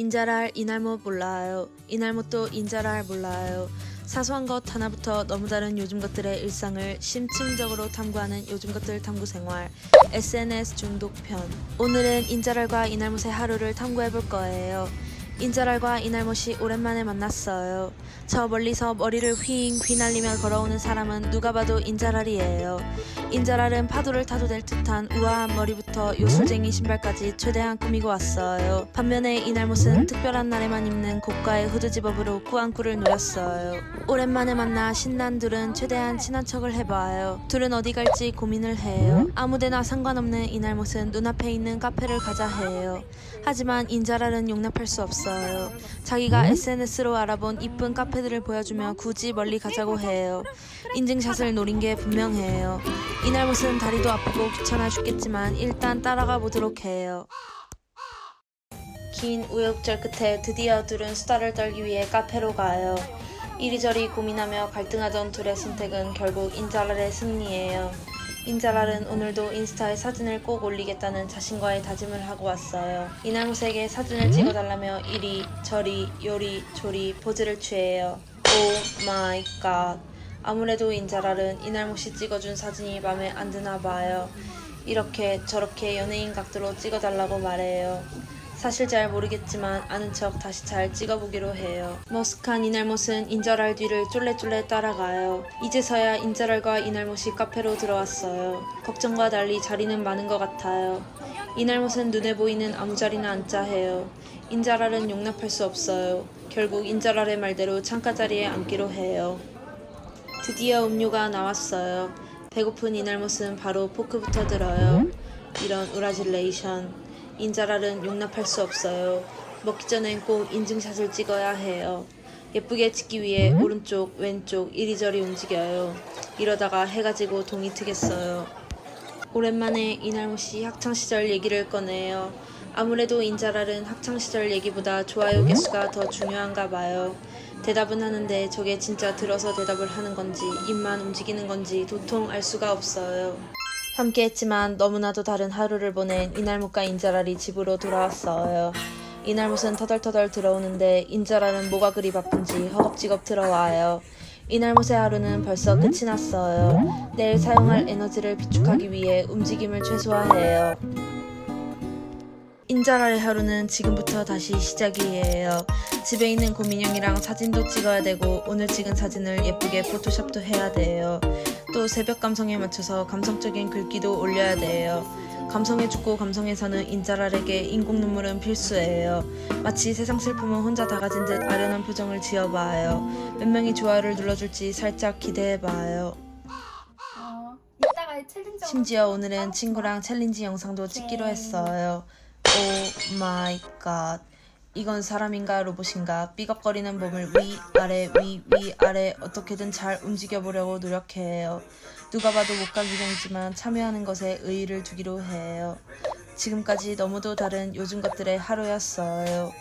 인자랄 이날못 몰라요. 이날못도 인자랄 몰라요. 사소한 것 하나부터 너무 다른 요즘 것들의 일상을 심층적으로 탐구하는 요즘 것들 탐구 생활 SNS 중독편. 오늘은 인자랄과 이날못의 하루를 탐구해 볼 거예요. 인자랄과 이날못이 오랜만에 만났어요. 저 멀리서 머리를 휘잉 휘날리며 걸어오는 사람은 누가 봐도 인자랄이에요. 인자랄은 파도를 타도 될 듯한 우아한 머리부터 요술쟁이 신발까지 최대한 꾸미고 왔어요. 반면에 이날못은 특별한 날에만 입는 고가의 후드 집업으로 꾸안꾸를 누렸어요. 오랜만에 만나 신난 둘은 최대한 친한 척을 해봐요. 둘은 어디 갈지 고민을 해요. 아무데나 상관없는 이날못은 눈앞에 있는 카페를 가자 해요. 하지만 인자랄은 용납할 수 없어요. 자기가 SNS로 알아본 이쁜 카페들을 보여주며 굳이 멀리 가자고 해요. 인증샷을 노린 게 분명해요. 이날 못은 다리도 아프고 귀찮아 죽겠지만 일단 따라가 보도록 해요. 긴 우여곡절 끝에 드디어 둘은 수다를 떨기 위해 카페로 가요. 이리저리 고민하며 갈등하던 둘의 선택은 결국 인자랄의 승리예요. 인자랄은 오늘도 인스타에 사진을 꼭 올리겠다는 자신과의 다짐을 하고 왔어요. 이날못에게 사진을 찍어달라며 이리 저리 요리 조리 포즈를 취해요. 오 마이 갓. 아무래도 인자랄은 이날 못이 찍어준 사진이 맘에 안 드나 봐요. 이렇게 저렇게 연예인 각도로 찍어달라고 말해요. 사실 잘 모르겠지만 아는 척 다시 잘 찍어보기로 해요. 머스크한 이날못은 인자랄 뒤를 쫄래쫄래 따라가요. 이제서야 인자랄과 이날못이 카페로 들어왔어요. 걱정과 달리 자리는 많은 것 같아요. 이날못은 눈에 보이는 아무 자리나 앉자 해요. 인자랄은 용납할 수 없어요. 결국 인자랄의 말대로 창가 자리에 앉기로 해요. 드디어 음료가 나왔어요. 배고픈 이날못은 바로 포크부터 들어요. 이런 우라질레이션. 인자랄은 용납할 수 없어요. 먹기 전엔 꼭 인증샷을 찍어야 해요. 예쁘게 찍기 위해 오른쪽, 왼쪽 이리저리 움직여요. 이러다가 해가 지고 동이 트겠어요. 오랜만에 이날못이 학창시절 얘기를 꺼내요. 아무래도 인자랄은 학창시절 얘기보다 좋아요 개수가 더 중요한가 봐요. 대답은 하는데 저게 진짜 들어서 대답을 하는 건지 입만 움직이는 건지 도통 알 수가 없어요. 함께했지만 너무나도 다른 하루를 보낸 이날못과 인자랄이 집으로 돌아왔어요. 이날못은 터덜터덜 들어오는데 인자랄은 뭐가 그리 바쁜지 허겁지겁 들어와요. 이날못의 하루는 벌써 끝이 났어요. 내일 사용할 에너지를 비축하기 위해 움직임을 최소화해요. 인자랄의 하루는 지금부터 다시 시작이에요. 집에 있는 고민형이랑 사진도 찍어야 되고 오늘 찍은 사진을 예쁘게 포토샵도 해야 돼요. 또 새벽 감성에 맞춰서 감성적인 글귀도 올려야 돼요. 감성에 죽고 감성에 사는 인자랄에게 인공 눈물은 필수예요. 마치 세상 슬픔은 혼자 다 가진 듯 아련한 표정을 지어봐요. 몇 명이 좋아요를 눌러줄지 살짝 기대해봐요. 어, 심지어 오늘은 친구랑 챌린지 영상도 찍기로 했어요. 오 마이 갓. 이건 사람인가 로봇인가 삐걱거리는 몸을 위 아래 위위 아래 어떻게든 잘 움직여 보려고 노력해요. 누가 봐도 못가 기동이지만 참여하는 것에 의의를 두기로 해요. 지금까지 너무도 다른 요즘 것들의 하루였어요.